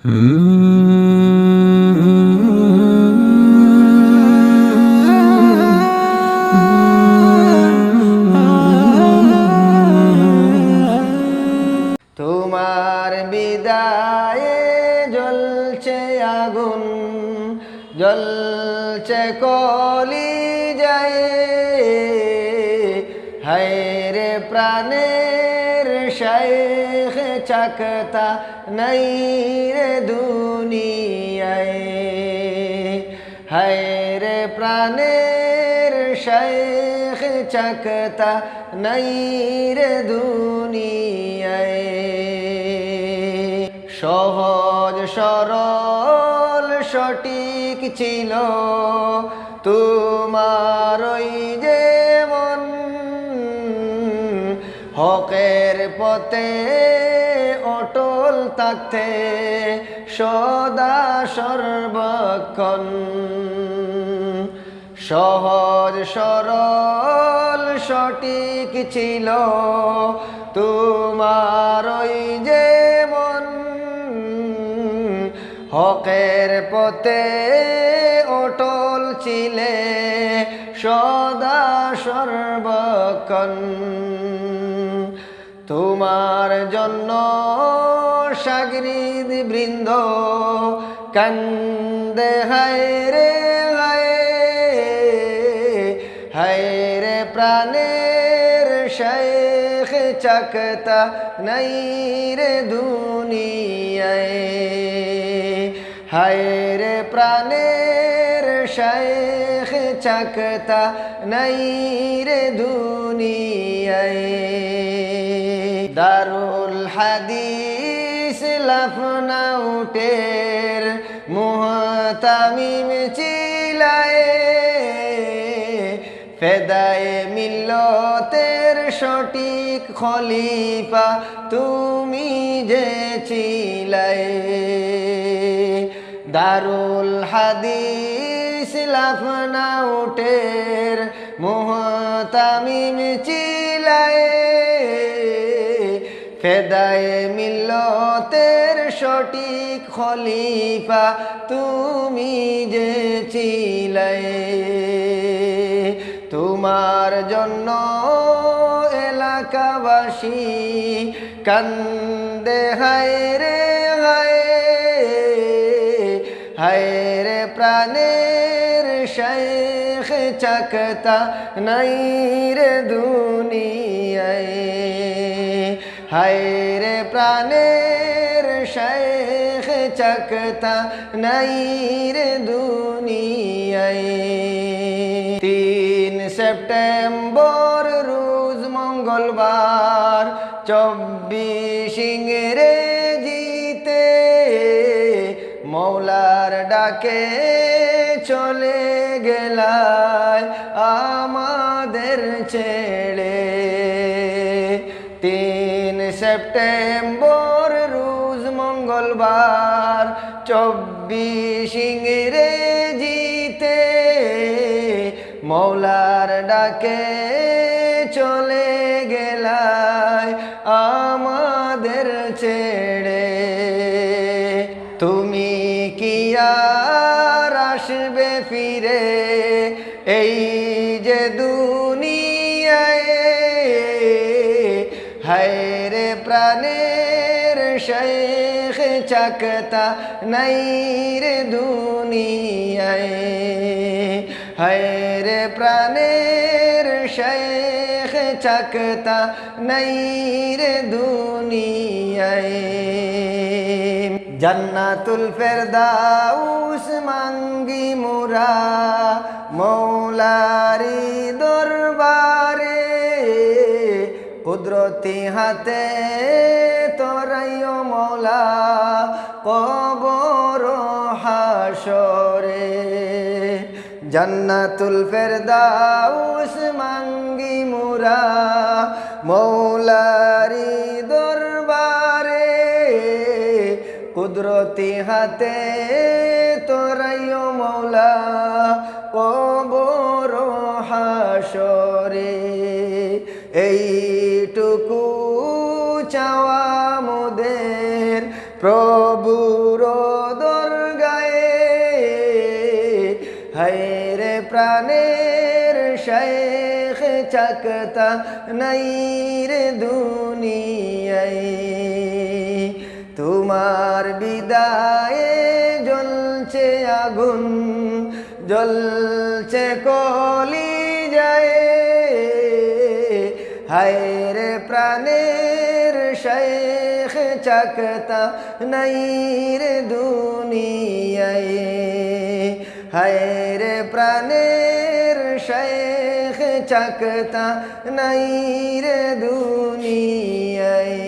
তোমার বিদায়ে জ্বলছে আগুন জ্বলছে কলি। চাকতা নাই রে দুনিয়ায়। হায়রে প্রাণের শেখ চাকতা নাই রে দুনিয়ায়। সহজ সরল সঠিক ছিল তোমার ওই যে হকের পথে অটল থাকতে সদা সর্বক্ষণ। সহজ সরল সঠিক ছিল তোমার ওই যে মন। হকের পথে অটল ছিলে সদা সর্বক্ষণ। তোমার জন্য সাগরিদ বৃন্দ কান্দে, হায় রে, হায় হায় রে প্রাণের শেখ চাকতা নাই রে দুনিয়ায়। হায় রে প্রাণের শেখ চাকতা নাই রে দুনিয়ায়। দারুল হাদিস লাফনা উটের মুহতামিম চিলায় ফেদায়ে মিল্লতের সঠিক খলিফা তুমি যে চিলাই দারুল হাদিস লাফনা উটের মুহতামিম চিলায় ফেদায়ে মিল্লতের সঠিক খলিফা তুমি যে চিলাই তোমার জন্য এলাকাবাসী কান্দে হায় রে, হায় হায় রে প্রাণের শেখ চাকতা নাই রে দুনিয়ায়। হায় রে প্রাণের শেখ চকতা নাই রে তিন সেপ্টেম্বর রোজ মঙ্গলবার, চব্বিশ ইংরেজিতে মৌলার ডাকে চলে গেলায় আমাদের ছেড়ে সেপ্টেম্বর, রোজ মঙ্গলবার। চব্বিশ ইংরেজিতে মৌলার ডাকে চলে গেলায় আমাদের ছেড়ে। তুমি কি আর আসবে ফিরে? এই প্রাণের শেখ চাকতা নাই রে দুনিয়ায়। হায় রে প্রাণের শেখ চাকতা নাই রে দুনিয়ায়। জান্নাতুল ফেরদাউস মাঙ্গি মুরা, মৌলারি কুদরতি হাতে তোরাইও মৌলা, কবর হাসরে জান্নাতুল ফেরদাউস মাঙ্গি মুরা, মৌলারি দরবারে। কুদরতি হাতে তোরাইও মৌলা, কবর হাসরে এইটুকু চাকতা নাই রে দুনিয়ায়। তোমার বিদায়ে জ্বলছে আগুন, জ্বলছে কলি যায় হায় রে প্রাণের শেখ চাকতা নাই রে দুনিয়ায়। হায় রে প্রাণের শেখ চাকতা নাই রে দুনিয়ায়।